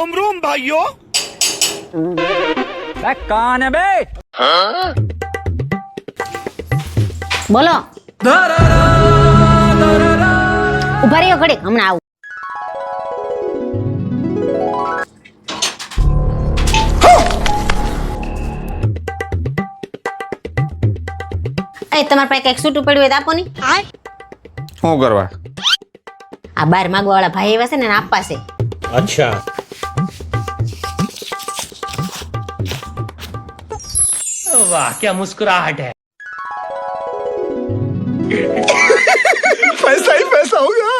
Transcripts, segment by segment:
રોમ રોમ ભાઈઓ? બે કાને બે? બોલો. ઊભા રહ્યો ઘડીક હમણાં આવું. એ તમારા પાસે કંઈક છૂટું પડ્યું હોય તો આપો ને. શું કરવા? આ બાર માગવા વાળા ભાઈ એવા છે ને આપવા છે. અચ્છા. वाह क्या मुस्कुराहट है पैसा ही पैसा होगा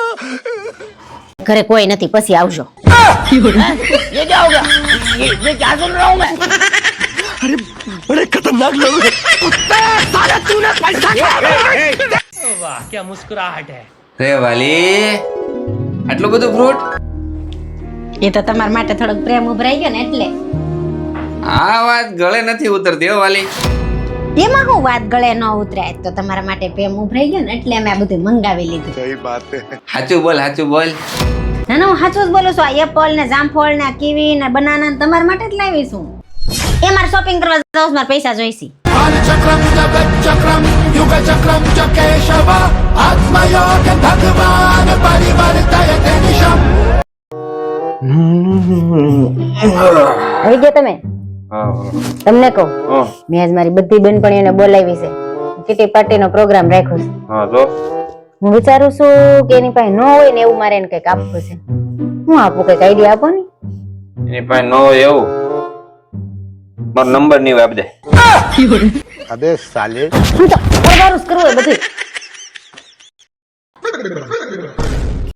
ઘરે કોઈ નથી પછી આવજો बड़े खतरनाक लोग हैं वाह क्या मुस्कुराहट है રે વાલી આટલું બધું ફ્રૂટ એ તો તમારા માટે થોડોક પ્રેમ ઉભરાઈ ગયો ને એટલે આ વાત ગળે નથી ઉતરતી હો વાલી. તેમાં હું વાત ગળે ન ઉતરાય? તો તમારા માટે પ્રેમ ઉભરાઈ ગયો ને એટલે મેં બધું મંગાવી લીધું. સહી વાત સાચું બોલ સાચું બોલ. ના ના હું સાચું જ બોલું છું. આ એપલ ને જામફળ ને કીવી ને બનાના ને તમારા માટે જ લાવી છું. એ મારે શોપિંગ કરવા જાઉં મારા પૈસા જોઈશે. ચક્રમ ચક્રમ તમે? તમને કહું? મેં આજ મારી બધી બહેનપણીઓને બોલાવી છે. કિટી પાર્ટી નો પ્રોગ્રામ રાખ્યો છે. હું વિચારું છું કે એની પાસે ન હોય ને એવું મારે એને કંઈક આપવું છે. હું આપું કંઈક આઈડિયા આપો ને. એની પાસે ન હોય એવું? મારો નંબરની આપજે. અબે સાલે. હું તો પરવારું કરવું બધું.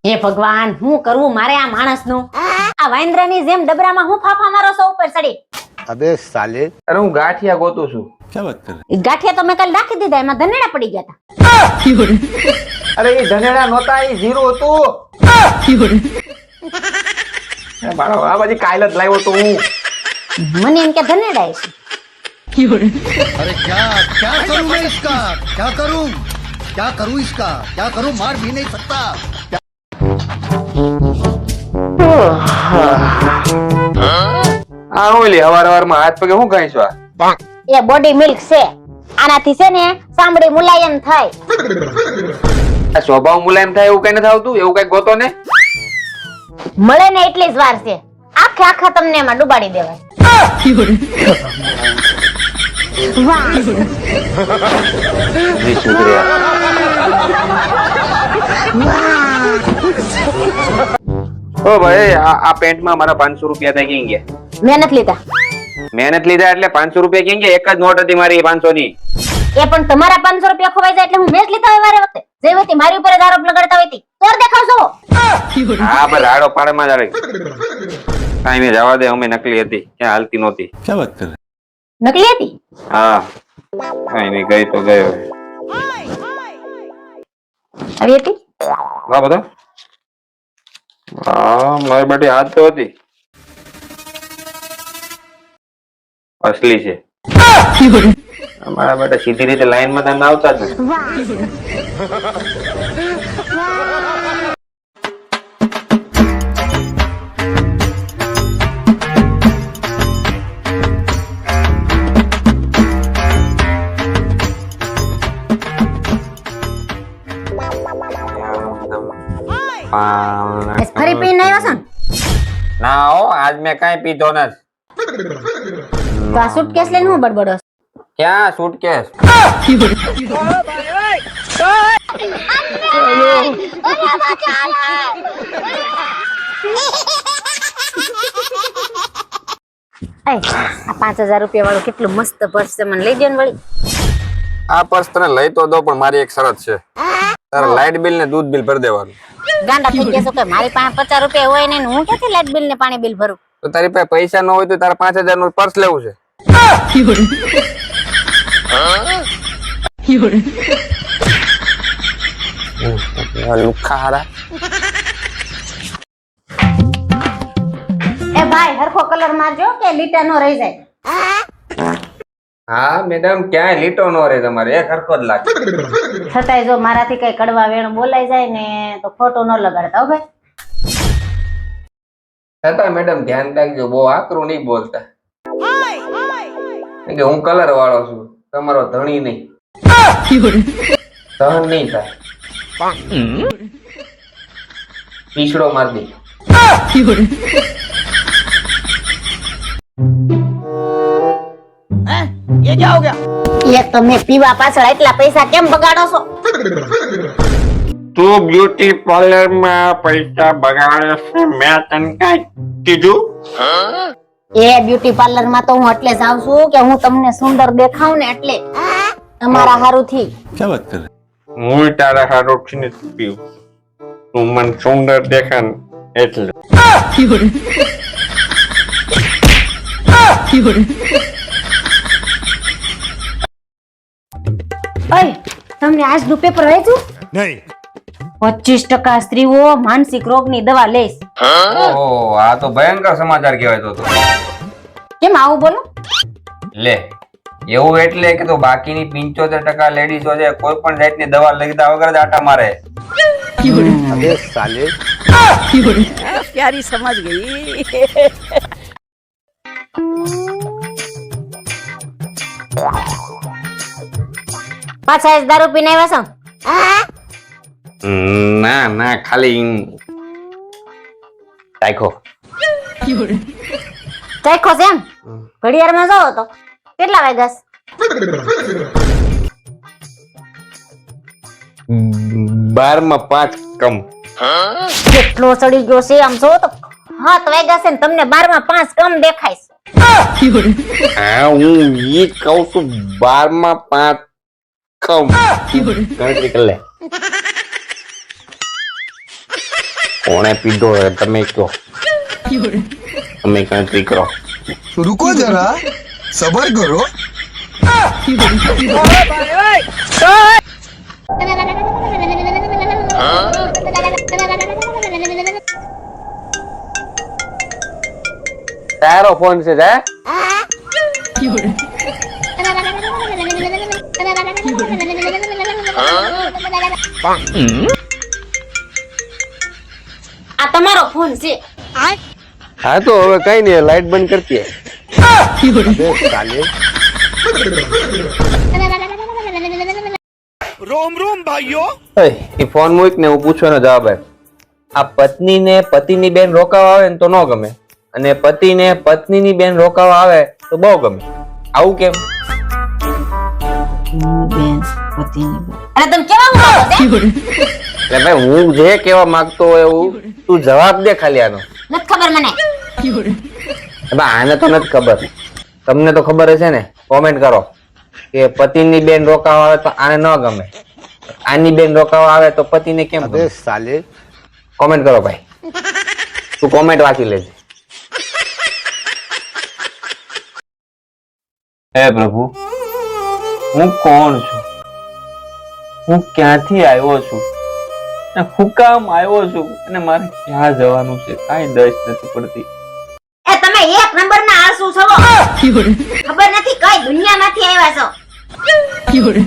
હે ભગવાન હું કરવું મારે આ માણસનું આ વાંદરાની જેમ ડબરામાં હું ફાફા મારો છો ઉપર ચડી अबे साले અરે હું ગાંઠિયા ગોતું છું ઈ ગાંઠિયા તો મેં કાલ નાખી દીધા એમાં ધનેડા પડી ગયા હતા અરે એ ધનેડા નહોતા એ જીરો હતું અરે મારો આ પછી કાલ જ લાવ્યો તો હું મને એમ કે ધનેડા છે अरे क्या क्या करूं मैं इसका क्या करूं क्या करूं इसका क्या करूं मार भी नहीं सकता આ હું લે હવાર હવારમાં હાથ પગે હું ખાઈશું આ? એ બોડી મિલ્ક છે. આનાથી છે ને સાંભળી મુલાયમ થાય. આ સ્વભાવ મુલાયમ થાય એવું કઈ નથી આવતું? એવું કઈ ગોતો ને? મળે ને એટલી જ વાર છે. આખે આખા તમને એમાં ડુબાડી દેવાય. સુધર્યા ઓ ભાઈ આ પેન્ટમાં મારા પાંચસો રૂપિયા ત્યાં ક્યાં ગયા? મહેનત લીધા. મહેનત લીધા એટલે પાંચસો રૂપિયા કેમ ગયા? એક જ નોટ હતી મારી પાંચસો ની એ પણ તમારા પાંચસો રૂપિયા ખોવાઈ જાય એટલે હું મેચ લીધા હોય વારે વખતે. જે વખતે મારી ઉપર જ આરોપ લગાડતા હોય તોર દેખાવશો હા પણ રાડો પાડમાં જાડે કાઈ જવા દે અમે નકલી હતી. ક્યાં હાલતી નહોતી. નકલી હતી? હા. કાંઈ નહીં ગઈ તો ગયો. આવી હતી? હા, બધા? હા, મારી બેટી હાથ તો હતી. અસલી છે. મારા બેટા સીધી રીતે લાઈનમાં તમે આવતા જ નથી. મેં કાંઈ પીધો નથી. તો આ સુટકેસ લઈને હું બડબડો ક્યાં સુટકેસ પાંચ હજાર રૂપિયા વાળું કેટલું મસ્ત પર્સ છે મને લઈ દે ને વળી. આ પર્સ તને લઈ તો દો પણ મારી એક શરત છે. તારા લાઇટ બિલ ને દૂધ બિલ ભરી દેવાનું. ગાંડા થઈ ગયા કે મારી પાસે પચાસ રૂપિયા હોય ને હું ક્યાંથી લાઇટ બિલ ને પાણી બિલ ભરું? તો તારી પાસે પૈસા ન હોય તો તારે પાંચ હજારનું પર્સ લેવું છે. હારા. એ ભાઈ હરખો કલર મારજો કે લીટા નો રહી જાય? હા મેડમ ક્યાંય લીટો નો રહે તમારે. એક હરખો જ લાગે. છતાંય જો મારાથી કઈ કડવા વેણ બોલાઈ જાય ને તો ખોટો ન લગાડતા હો ભાઈ. છતાં મેડમ ધ્યાન રાખજો બહુ આકરું નહીં બોલતા. કે હું કલર વાળો છું તમારો ધણી નહીં. ધણ નહીં થાય. પીછડો માર દે. એ તમે પીવા પાછળ એટલા પૈસા કેમ બગાડો છો? તું બ્યુટી પાર્લરમાં પૈસા બગાડે છે મેં તને કઈ કીધું? એ બ્યુટી પાર્લરમાં તો હું એટલે જાઉં છું કે હું તમને સુંદર દેખાઉં ને એટલે તમારા હારું થી હું તારા હારું થી પીવું. તું મને સુંદર દેખાન એટલે. ઓય તમને આજનું પેપર વાંચ્યું નહીં. પચીસ ટકા સ્ત્રીઓ માનસિક રોગની દવા લે આ તો ભયંકર સમાચાર કહેવાય તો કેમ આવું બોલો? લે એવું એટલે કે તો બાકીની પંચોતેર ટકા લેડીઝો છે કોઈ પણ જાતની દવા લીધા વગર જ આટા મારે. અબે સમજ ગઈ. પાછા દારૂ પીને આવ્યા છો? ના ના ખાલી ચાખો ચાખો છે એમ ઘડિયાળમાં જાઓ તો કેટલા વાગ્યા બારમાં પાંચ કમ. કેટલો ચડી ગયો છે આમ જોવો તો. હાથ વાગ્યા છે ને તમને બારમાં પાંચ કમ દેખાય છે. હા હું એ કહું છું બારમાં પાંચ કમ. ગણતરી કરી લે. કોણે પીધો હે તમે કહો. તમે ગણતરી કરો. રૂકો જરા. સબર કરો. તારો ફોન છે જા. Bang. આ તમારો ફોન છે. હા તો હવે કઈ નહીં લાઈટ બંધ કરતી રોમ રોમ ભાઈઓ. એ ફોન મૂક ને હું પૂછવાનો જવાબ આપ આ પત્ની પત્નીને પતિની બેન રોકાવા આવે ને તો ન ગમે. અને પતિને પત્નીની બેન રોકાવા આવે તો બહુ ગમે. આવું કેમ? અરે તમે કેવા કે ભાઈ હું જે કહેવા માંગતો હોય એવું તું જવાબ દે ખાલી આનો. નથી ખબર મને. આને તો નથી ખબર. તમને તો ખબર હશે ને કોમેન્ટ કરો. કે પતિની બેન રોકાવા આવે તો આને ન ગમે. આની બેન રોકાવા આવે તો પતિને કેમ ગમે? સાલે. કોમેન્ટ કરો ભાઈ. તું કોમેન્ટ વાંચી લેજે. હે પ્રભુ હું કોણ છું? હું ક્યાંથી આવ્યો છું? હું કામ આવ્યો છું અને મારે ક્યાં જવાનું છે? કાંઈ દશ નથી પડતી. એ તમે એક નંબર ના આસુ છો ખબર નથી કઈ દુનિયામાંથી આવ્યા છો.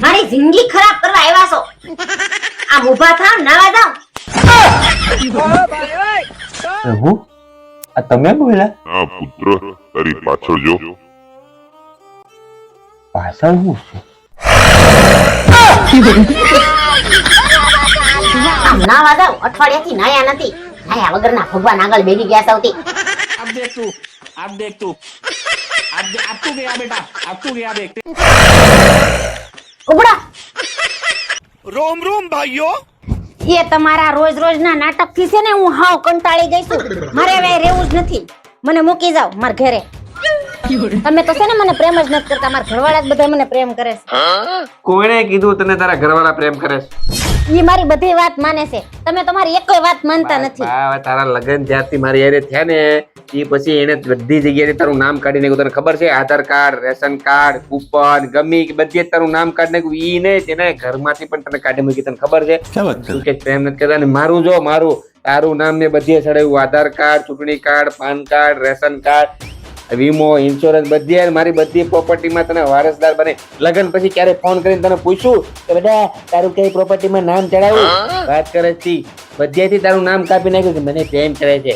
મારી જિંદગી ખરાબ કરવા આવ્યા છો. આ ઊભા થાવ નાવા જાવ. પ્રભુ આ તમે બોલ્યા? હા પુત્ર તારી પાછળ જો. પાછળ હું છે? રોમ રોમ ભાઈઓ. એ તમારા રોજ રોજના નાટકથી છે ને હું હાવ કંટાળી ગઈ છું. મારે હવે રહેવું જ નથી. મને મૂકી જાવ માર ઘરે. તમે તો છે ને મને પ્રેમ જ નથી કરતા. મારા ઘરવાળા જ બધા મને પ્રેમ કરે છે. કોણે કીધું તને તારા ઘરવાળા પ્રેમ કરે છે? ઈ મારી બધી વાત માને છે. તમે તમારી એકેય વાત માનતા નથી. બા, તારા લગન જ્યારથી મારી હારે થયા ને ઈ પછી એને બધી જગ્યાએ તારું નામ કાઢી નાખ્યું. તને ખબર છે Aadhaar card ration card coupon ગમી બધી તારું નામ કાઢી નાખ્યું. ઈ ને તેને ઘરમાંથી પણ તને કાઢી મૂકી. તને ખબર છે? તું કે પ્રેમ નથી કરતા ને મારું જો મારું તારું નામ ને બધી ચડાવ્યું આધાર કાર્ડ ચૂંટણી card PAN card ration card. વીમો ઇન્સ્યોરન્સ બધી મારી બધી પ્રોપર્ટીમાં તને વારસદાર બને. લગ્ન પછી ક્યારે ફોન કરીને તને પૂછું કે બેટા તારું કઈ પ્રોપર્ટીમાં નામ ચડાવ્યું? વાત કરે છે બધેથી તારું નામ કાપી નાખ્યું કે મને પ્રેમ કરે છે.